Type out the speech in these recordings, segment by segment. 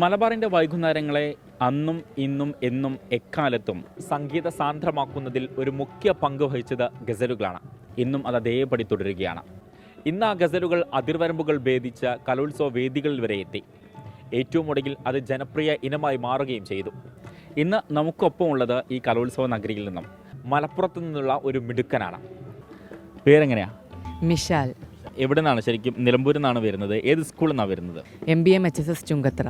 മലബാറിന്റെ വൈകുന്നേരങ്ങളെ അന്നും ഇന്നും എന്നും എക്കാലത്തും സംഗീത സാന്ദ്രമാക്കുന്നതിൽ ഒരു മുഖ്യ പങ്ക് വഹിച്ചത് ഗസലുകളാണ്. ഇന്നും അത് അതേപടി തുടരുകയാണ്. ഇന്ന് ആ ഗസലുകൾ അതിർവരമ്പുകൾ ഭേദിച്ച കലോത്സവ വേദികളിൽ വരെ എത്തി. ഏറ്റവും ഒടുവിൽ അത് ജനപ്രിയ ഇനമായി മാറുകയും ചെയ്തു. ഇന്ന് നമുക്കൊപ്പം ഉള്ളത് ഈ കലോത്സവ നഗരിയിൽ നിന്നും മലപ്പുറത്തു നിന്നുള്ള ഒരു മിടുക്കനാണ്. പേരെങ്ങനെയാ? മിഷാൽ. എവിടെ നിന്നാണ് ശരിക്കും? നിലമ്പൂരിൽ നിന്നാണ് വരുന്നത്. ഏത് സ്കൂളിൽ നിന്നാണ് വരുന്നത്? M B M H S S Chungathara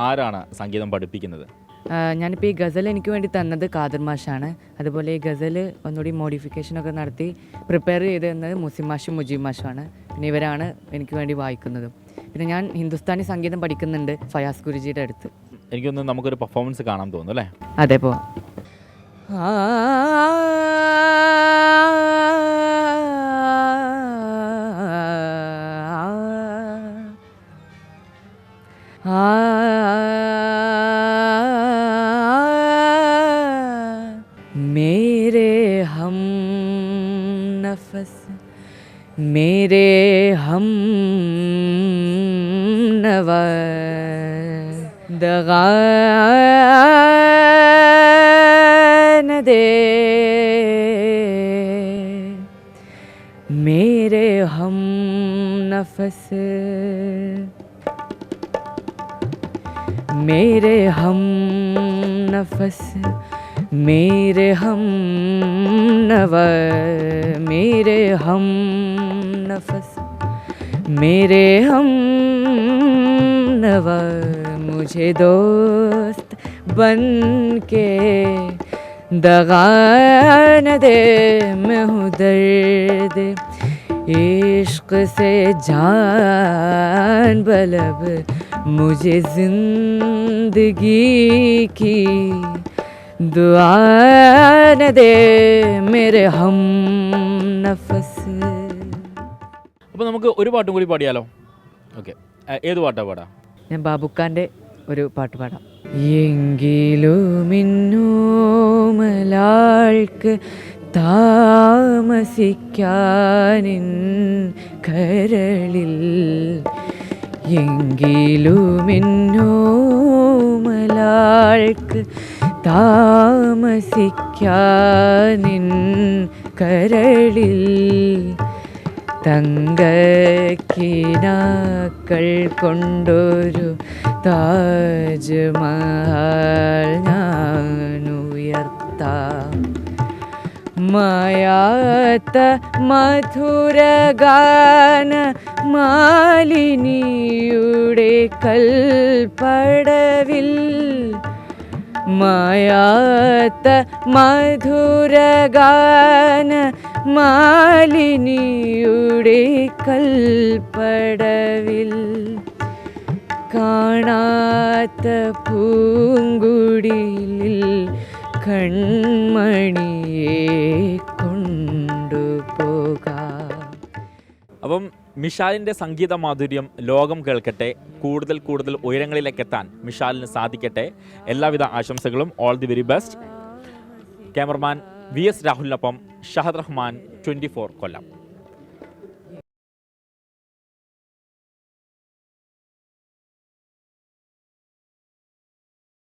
ആരാണ് സംഗീതം പഠിപ്പിക്കുന്നത് ഞാനിപ്പോൾ ഈ ഗസൽ എനിക്ക് വേണ്ടി തന്നത് കാദർ മാഷാണ് അതുപോലെ ഈ ഗസൽ ഒന്നുകൂടി മോഡിഫിക്കേഷനൊക്കെ നടത്തി പ്രിപ്പയർ ചെയ്ത് തന്നത് മുസിം മാഷും മുജീബ് മാഷുമാണ് പിന്നെ ഇവരാണ് എനിക്ക് വേണ്ടി വായിക്കുന്നതും പിന്നെ ഞാൻ ഹിന്ദുസ്ഥാനി സംഗീതം പഠിക്കുന്നുണ്ട് ഫയാസ് ഗുരുജിയുടെ അടുത്ത് എനിക്കൊന്ന് നമുക്കൊരു പെർഫോമൻസ് കാണാൻ തോന്നുന്നു അല്ലേ അതെ പോ मेरे میرے ہم نفس میرے ہم نو دغان دے۔ میرے ہم نفس میرے ہم نفس मेरे हम नव मेरे हम नफस, मेरे हम नव मुझे दोस्त बन के दगा न दे, मैं हूँ दर्द, इश्क से जान बलब, मुझे ज़िंदगी की दुआ न दे मेरे हम नफस അപ്പോൾ നമുക്ക് ഒരു പാട്ടും കൂടി പാടിയാലോ ഓക്കെ ഏത് പാട്ടാ പാടാ ഞാൻ ബാബുക്കാൻ്റെ ഒരു പാട്ട് പാടാം എങ്കിലുമിന്നോമലാൾക്ക് താമസിക്കാനിൻ കരളിൽ എങ്കിലുമിന്നോമലാൾക്ക് താമസിക്കാനിൻ കരളിൽ തങ്കക്കിനാക്കൾ കൊണ്ടൊരു താജ്മഹൽ ഞാനുയർത്താം. മായാത്ത മധുരഗാന മാലിനിയുടെ കൽപ്പടവിൽ മായാത്ത മധുരഗാന മാലിനിയുടെ കൽപ്പടവിൽ കാണാത്ത പൂങ്കുടിയിൽ കൺമണിയെ കൊണ്ടുപോകാം. അപ്പം മിഷാലിന്റെ സംഗീത മാധുര്യം ലോകം കേൾക്കട്ടെ. കൂടുതൽ കൂടുതൽ ഉയരങ്ങളിലേക്ക് എത്താൻ മിഷാലിന് സാധിക്കട്ടെ. എല്ലാവിധ ആശംസകളും. All the very best cameraman V S രാഹുലിനൊപ്പം Shahad Rahman twenty four Kollam.